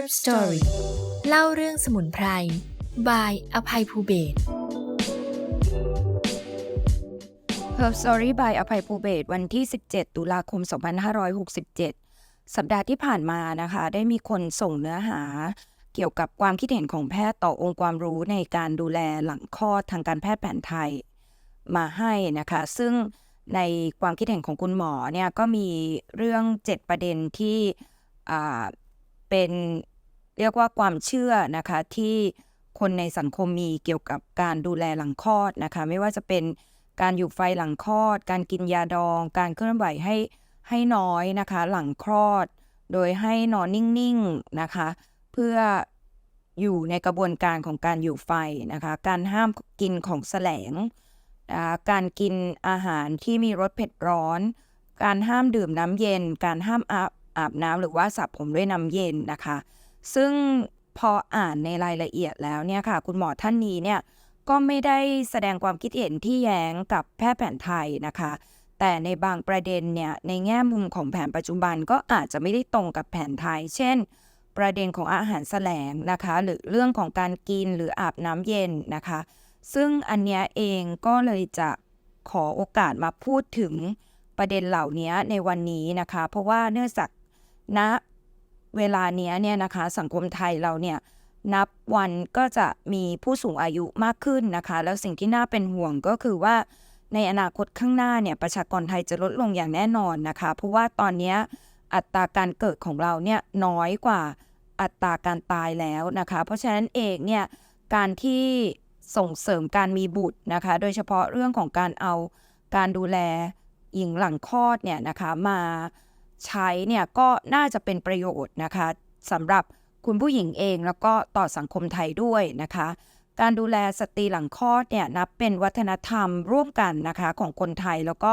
Herb Story เล่าเรื่องสมุนไพรบายอภัยภูเบศร Herb Story by อภัยภูเบศวันที่ 17 ตุลาคม 2567 สัปดาห์ที่ผ่านมานะคะ ได้มีคนส่งเนื้อหา เกี่ยวกับความคิดเห็นของแพทย์ต่อองค์ความรู้ในการดูแลหลังคลอดทางการแพทย์แผนไทยมาให้นะคะ ซึ่งในความคิดเห็นของคุณหมอเนี่ยก็มีเรื่อง 7 ประเด็นที่ เป็นเรียกว่าความเชื่อนะคะที่คนในสังคมมีเกี่ยวกับการดูแลหลังคลอดนะคะ ไม่ว่าจะเป็นการอยู่ไฟหลังคลอด การกินยาดอง การเคลื่อนไหวให้ให้น้อยนะคะ หลังคลอด โดยให้นอนนิ่งๆนะคะ เพื่ออยู่ในกระบวนการของการอยู่ไฟนะคะ การห้ามกินของแสลง การกินอาหารที่มีรสเผ็ดร้อน การห้ามดื่มน้ำเย็น การห้ามอาบ อาบน้ำหรือว่าสระผมด้วยน้ำเย็นนะคะ ซึ่งพออ่านในรายละเอียดแล้วเนี่ยค่ะ คุณหมอท่านนี้เนี่ยก็ไม่ได้แสดงความคิดเห็นที่แย้งกับแพทย์แผนไทยนะคะ แต่ในบางประเด็นเนี่ยในแง่มุมของแผนปัจจุบันก็อาจจะไม่ได้ตรงกับแผนไทย เช่น ประเด็นของอาหารแสลงนะคะ หรือเรื่องของการกินหรืออาบน้ำเย็นนะคะ ซึ่งอันเนี้ยเองก็เลยจะขอโอกาสมาพูดถึงประเด็นเหล่านี้ในวันนี้นะคะ เพราะว่าเนื่องจาก ณเวลาเนี้ยเนี่ยนะคะสังคมไทยเราเนี่ยนับวันก็จะมีผู้สูงอายุมากขึ้นนะคะ แล้วสิ่งที่น่าเป็นห่วงก็คือว่าในอนาคตข้างหน้าเนี่ยประชากรไทยจะลดลงอย่างแน่นอนนะคะ เพราะว่าตอนนี้อัตราการเกิดของเราเนี่ยน้อยกว่าอัตราการตายแล้วนะคะ เพราะฉะนั้นเองเนี่ยการที่ส่งเสริมการมีบุตรนะคะ โดยเฉพาะเรื่องของการเอาการดูแลหญิงหลังคลอดเนี่ยนะคะมา ใช้เนี่ยก็น่าจะเป็นประโยชน์นะคะสำหรับคุณผู้หญิงเองแล้วก็ต่อสังคมไทยด้วยนะคะ การดูแลสตรีหลังคลอดเนี่ยนับเป็นวัฒนธรรมร่วมกันนะคะของคนไทยแล้วก็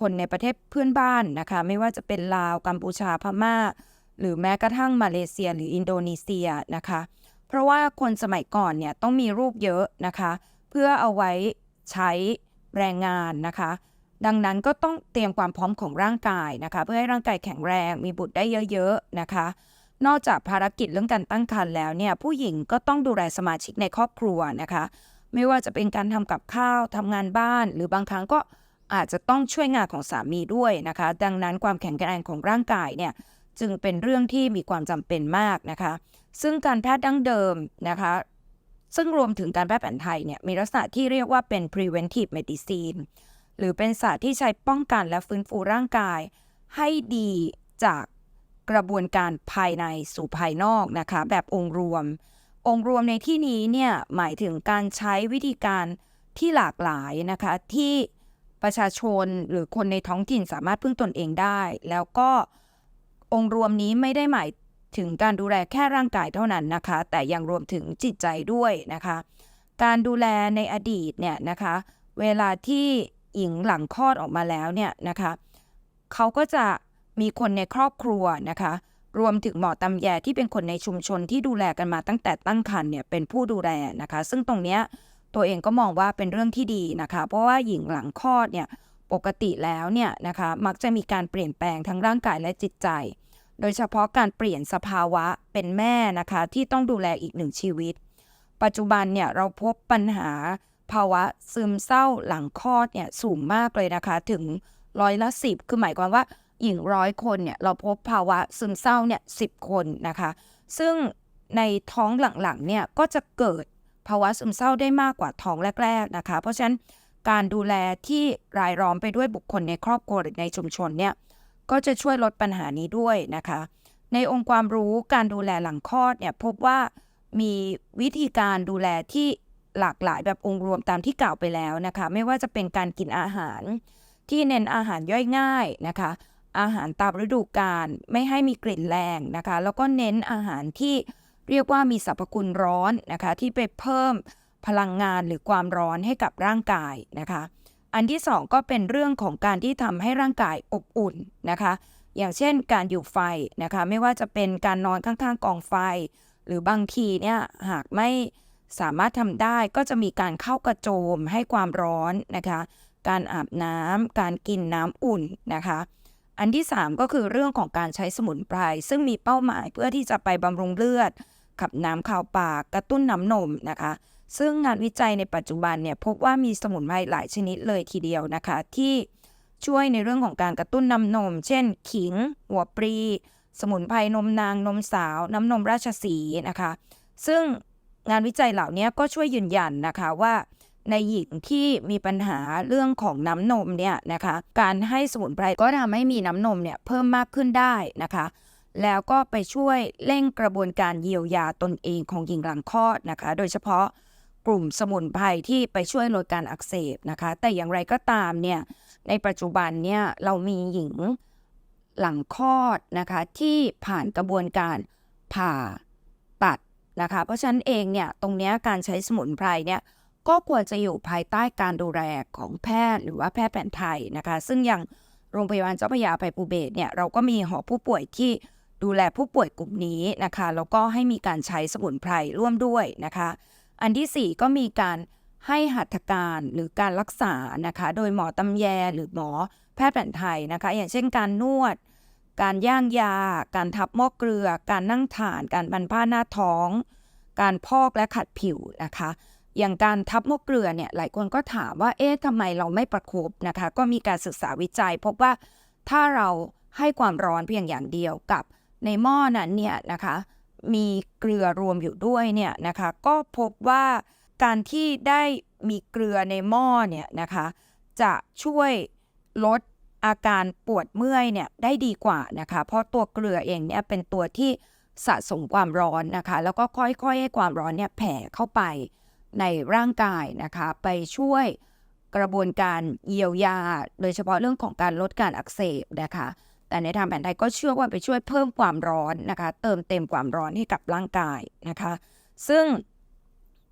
คนในประเทศเพื่อนบ้านนะคะ ไม่ว่าจะเป็นลาวกัมพูชาพม่า หรือแม้กระทั่งมาเลเซียหรืออินโดนีเซียนะคะ เพราะว่าคนสมัยก่อนเนี่ยต้องมีรูปเยอะนะคะ เพื่อเอาไว้ใช้แรงงานนะคะ ดังนั้นก็ต้องเตรียมความพร้อมของร่างกายนะคะ เพื่อให้ร่างกายแข็งแรงมีบุตรได้เยอะๆนะคะ นอกจากภารกิจเรื่องการตั้งครรภ์แล้วเนี่ยผู้หญิงก็ต้องดูแลสมาชิกในครอบครัวนะคะ ไม่ว่าจะเป็นการทำกับข้าวทำงานบ้าน หรือบางครั้งก็อาจจะต้องช่วยงานของสามีด้วยนะคะ ดังนั้นความแข็งแรงของร่างกายเนี่ยจึงเป็นเรื่องที่มีความจำเป็นมากนะคะ ซึ่งการแพทย์ดั้งเดิมนะคะ ซึ่งรวมถึงการแพทย์แผนไทยเนี่ยมีลักษณะที่เรียกว่าเป็น preventive medicine หรือเป็นศาสตร์ที่ใช้ป้องกันและฟื้นฟูร่างกาย ให้ดีจากกระบวนการภายในสู่ภายนอกนะคะ แบบองค์รวม องค์รวมในที่นี้เนี่ยหมายถึงการใช้วิธีการที่หลากหลายนะคะที่ประชาชนหรือคนในท้องถิ่นสามารถพึ่งตนเองได้ แล้วก็องค์รวมนี้ไม่ได้หมายถึงการดูแลแค่ร่างกายเท่านั้นนะคะ แต่ยังรวมถึงจิตใจด้วยนะคะ การดูแลในอดีตเนี่ยนะคะ เวลาที่ หญิงหลังคลอดออกมาแล้วเนี่ยนะคะเขาก็จะมีคนในครอบครัวนะคะ รวมถึงหมอตำแยที่เป็นคนในชุมชนที่ดูแลกันมาตั้งแต่ตั้งครรภ์เนี่ยเป็นผู้ดูแลนะคะ ซึ่งตรงเนี้ยตัวเองก็มองว่าเป็นเรื่องที่ดีนะคะ เพราะว่าหญิงหลังคลอดเนี่ยปกติแล้วเนี่ยนะคะมักจะมีการเปลี่ยนแปลงทั้งร่างกายและจิตใจ โดยเฉพาะการเปลี่ยนสภาวะเป็นแม่นะคะ ที่ต้องดูแลอีกหนึ่งชีวิต ปัจจุบันเนี่ยเราพบปัญหา ภาวะซึมเศร้าหลังคลอดเนี่ยสูงมากเลยนะคะ ถึงร้อยละสิบคือหมายความว่าหญิงร้อยคนเนี่ยเราพบภาวะซึมเศร้าเนี่ยสิบคนนะคะ ซึ่งในท้องหลังๆเนี่ยก็จะเกิดภาวะซึมเศร้าได้มากกว่าท้องแรก ๆนะคะ เพราะฉะนั้นการดูแลที่รายล้อมไปด้วยบุคคลในครอบครัวหรือในชุมชนเนี่ยก็จะช่วยลดปัญหานี้ด้วยนะคะ ในองค์ความรู้การดูแลหลังคลอดเนี่ยพบว่ามีวิธีการดูแลที่ หลากหลายแบบองค์รวมตามที่กล่าวไปแล้วนะคะ ไม่ว่าจะเป็นการกินอาหารที่เน้นอาหารย่อยง่ายนะคะ อาหารตามฤดูกาลไม่ให้มีกลิ่นแรงนะคะ แล้วก็เน้นอาหารที่เรียกว่ามีสรรพคุณร้อนนะคะ ที่ไปเพิ่มพลังงานหรือความร้อนให้กับร่างกายนะคะ อันที่สองก็เป็นเรื่องของการที่ทำให้ร่างกายอบอุ่นนะคะ อย่างเช่นการอยู่ไฟนะคะ ไม่ว่าจะเป็นการนอนข้างๆกองไฟ หรือบางทีเนี่ยหากไม่ สามารถทำได้ก็จะมีการเข้ากระโจมให้ความร้อนนะคะ การอาบน้ำการกินน้ำอุ่นนะคะ อันที่ 3 ก็คือเรื่องของการใช้สมุนไพรซึ่งมีเป้าหมายเพื่อที่จะไปบำรุงเลือด ขับน้ำข่าวปากกระตุ้นน้ำนมนะคะ ซึ่งงานวิจัยในปัจจุบันเนี่ยพบว่ามีสมุนไพรหลายชนิดเลยทีเดียวนะคะ ที่ช่วยในเรื่องของการกระตุ้นน้ำนม เช่น ขิง หัวปรี สมุนไพรนมนางนมสาว น้ำนมราชสีนะคะ ซึ่ง งานวิจัยเหล่านี้ก็ช่วยยืนยันนะคะว่าในหญิงที่มีปัญหาเรื่องของน้ำนมเนี่ยนะคะการให้สมุนไพรก็ทำให้มีน้ำนมเนี่ยเพิ่มมากขึ้นได้นะคะ แล้วก็ไปช่วยเร่งกระบวนการเยียวยาตนเองของหญิงหลังคลอดนะคะ โดยเฉพาะกลุ่มสมุนไพรที่ไปช่วยลดการอักเสบนะคะ แต่อย่างไรก็ตามเนี่ยในปัจจุบันเนี่ยเรามีหญิงหลังคลอดนะคะที่ผ่านกระบวนการผ่า นะคะ เพราะฉะนั้นเองเนี่ยตรงนี้การใช้สมุนไพรเนี่ยก็ควรจะอยู่ภายใต้การดูแลของแพทย์หรือว่าแพทย์แผนไทยนะคะ ซึ่งอย่างโรงพยาบาลเจ้าพระยาอภัยภูเบศเนี่ยเราก็มีหอผู้ป่วยที่ดูแลผู้ป่วยกลุ่มนี้นะคะแล้วก็ให้มีการใช้สมุนไพรร่วมด้วยนะคะ อันที่ 4 ก็มีการให้หัตถการหรือการรักษานะคะ โดยหมอตำแยหรือหมอแพทย์แผนไทยนะคะ อย่างเช่นการนวด การย่างยา การทับหม้อเกลือ การนั่งถ่าน การบันผ้าหน้าท้อง การพอกและขัดผิวนะคะ อย่างการทับหม้อเกลือเนี่ยหลายคนก็ถามว่าเอ๊ะทำไมเราไม่ประคบนะคะ ก็มีการศึกษาวิจัย พบว่าถ้าเราให้ความร้อนเพียงอย่างเดียวกับในหม้อนั้นเนี่ยนะคะมีเกลือรวมอยู่ด้วยเนี่ยนะคะก็พบว่าการที่ได้มีเกลือในหม้อเนี่ยนะคะจะช่วยลด อาการปวดเมื่อยเนี่ยได้ดีกว่านะคะ เพราะตัวเกลือเองเนี่ยเป็นตัวที่สะสมความร้อนนะคะ แล้วก็ค่อยๆให้ความร้อนเนี่ยแผ่เข้าไปในร่างกายนะคะ ไปช่วยกระบวนการเยียวยา โดยเฉพาะเรื่องของการลดการอักเสบนะคะ แต่ในทางแผนไทยก็เชื่อว่าไปช่วยเพิ่มความร้อนนะคะ เติมเต็มความร้อนให้กับร่างกายนะคะ ซึ่ง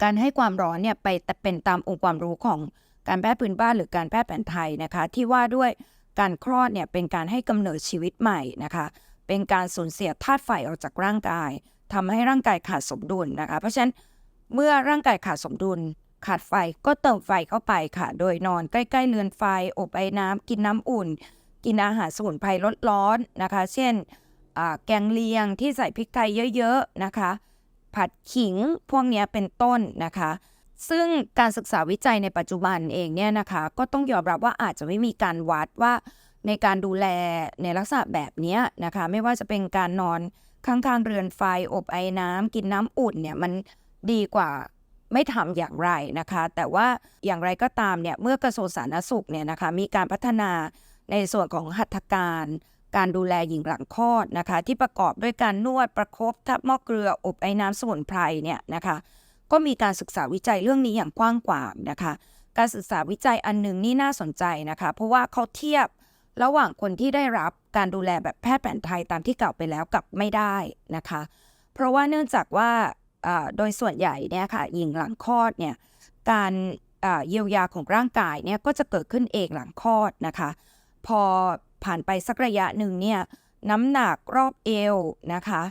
การให้ความร้อนเนี่ยไปแต่เป็นตามองค์ความรู้ของการแพทย์พื้นบ้านหรือการแพทย์แผนไทยนะคะ ที่ว่าด้วย การคลอดเนี่ยเป็นการให้กำเนิดชีวิตใหม่นะคะ เป็นการสูญเสียธาตุไฟออกจากร่างกายทำให้ร่างกายขาดสมดุลนะคะ เพราะฉะนั้นเมื่อร่างกายขาดสมดุล ขาดไฟก็เติมไฟเข้าไปค่ะ โดยนอนใกล้ๆเรือนไฟ อบไอ้น้ำกินน้ำอุ่น กินอาหารสมุนไพรร้อนๆนะคะ เช่นแกงเลียงที่ใส่พริกไทยเยอะๆนะคะ ผัดขิงพวกเนี้ยเป็นต้นนะคะ ซึ่งการศึกษาวิจัยในปัจจุบันเองเนี่ยนะคะก็ต้องยอมรับว่าอาจจะไม่มีการวัดว่าในการดูแลในลักษณะแบบนี้นะคะ ไม่ว่าจะเป็นการนอนข้างๆเรือนไฟอบไอ้น้ำกินน้ำอุ่นเนี่ยมันดีกว่าไม่ทำอย่างไรนะคะ แต่ว่าอย่างไรก็ตามเนี่ยเมื่อกระทรวงสาธารณสุขเนี่ยนะคะมีการพัฒนาในส่วนของหัตถการ การดูแลหญิงหลังคลอดนะคะ ที่ประกอบด้วยการนวดประคบทับหม้อเกลืออบไอ้น้ำสมุนไพรเนี่ยนะคะ ก็มีการศึกษาวิจัยเรื่องนี้อย่างกว้างขวางนะคะ การศึกษาวิจัยอันหนึ่งนี่น่าสนใจนะคะ เพราะว่าเขาเทียบระหว่างคนที่ได้รับการดูแลแบบแพทย์แผนไทยตามที่กล่าวไปแล้วกับไม่ได้นะคะ เพราะว่าเนื่องจากว่าโดยส่วนใหญ่เนี่ยค่ะหญิงหลังคลอดเนี่ยการเยียวยาของร่างกายเนี่ยก็จะเกิดขึ้นเองหลังคลอดนะคะ พอผ่านไปสักระยะหนึ่งเนี่ยน้ำหนักรอบเอวนะคะ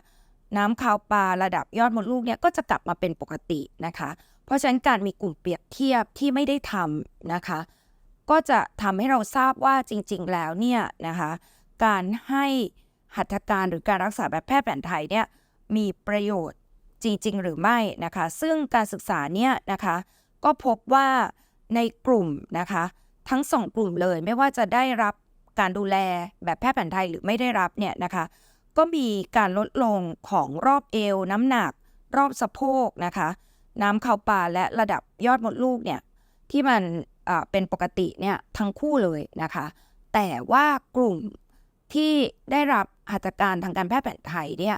น้ำคาวปลาระดับยอดมดลูกเนี่ยก็จะกลับมาเป็นปกตินะคะ เพราะฉะนั้นการมีกลุ่มเปรียบเทียบที่ไม่ได้ทำนะคะ ก็จะทำให้เราทราบว่าจริง ๆ แล้วเนี่ยนะคะการให้หัตถการหรือการรักษาแบบแพทย์แผนไทยเนี่ยมีประโยชน์จริง ๆ หรือไม่นะคะ ซึ่งการศึกษาเนี่ยนะคะก็พบว่าในกลุ่มนะคะทั้งสองกลุ่มเลยไม่ว่าจะได้รับการดูแลแบบแพทย์แผนไทยหรือไม่ได้รับเนี่ยนะคะ ก็มีการลดลงของรอบเอว น้ำหนัก รอบสะโพกนะคะ น้ำเข่าปลาและระดับยอดมดลูกเนี่ยที่มันเป็นปกติเนี่ยทั้งคู่เลยนะคะ แต่ว่ากลุ่มที่ได้รับหัตถการทางการแพทย์แผนไทยเนี่ย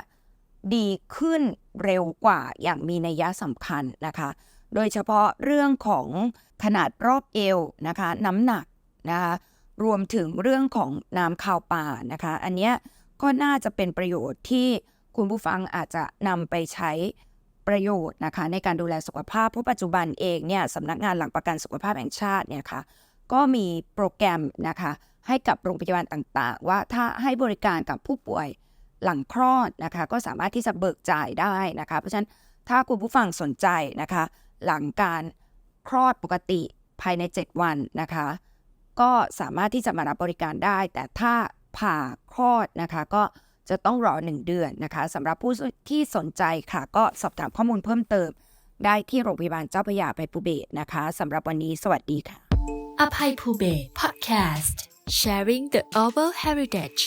ดีขึ้นเร็วกว่าอย่างมีนัยสำคัญนะคะ โดยเฉพาะเรื่องของขนาดรอบเอวนะคะ น้ำหนักนะคะ รวมถึงเรื่องของน้ำข่าวปลานะคะ อันเนี้ย ก็น่าจะเป็นประโยชน์ที่คุณผู้ฟังอาจจะนำไปใช้ประโยชน์นะคะในการดูแลสุขภาพเพราะปัจจุบันเองเนี่ยสำนักงานหลักประกันสุขภาพแห่งชาติเนี่ยค่ะก็มีโปรแกรมนะคะให้กับโรงพยาบาลต่างๆ ว่าถ้าให้บริการกับผู้ป่วยหลังคลอดนะคะก็สามารถที่จะเบิกจ่ายได้นะคะเพราะฉะนั้นถ้าคุณผู้ฟังสนใจนะคะหลังการคลอดปกติภายใน 7 วันนะคะก็สามารถที่จะมารับบริการได้ แต่ถ้า ผ่าคลอดนะคะ ก็จะต้องรอ 1 เดือนนะคะสำหรับผู้ที่สนใจค่ะ ก็สอบถามข้อมูลเพิ่มเติม ได้ที่โรงพยาบาลเจ้าพระยาไปภูเบศนะคะสำหรับวันนี้สวัสดีค่ะ อภัยภูเบศ Podcast Sharing the Oral Heritage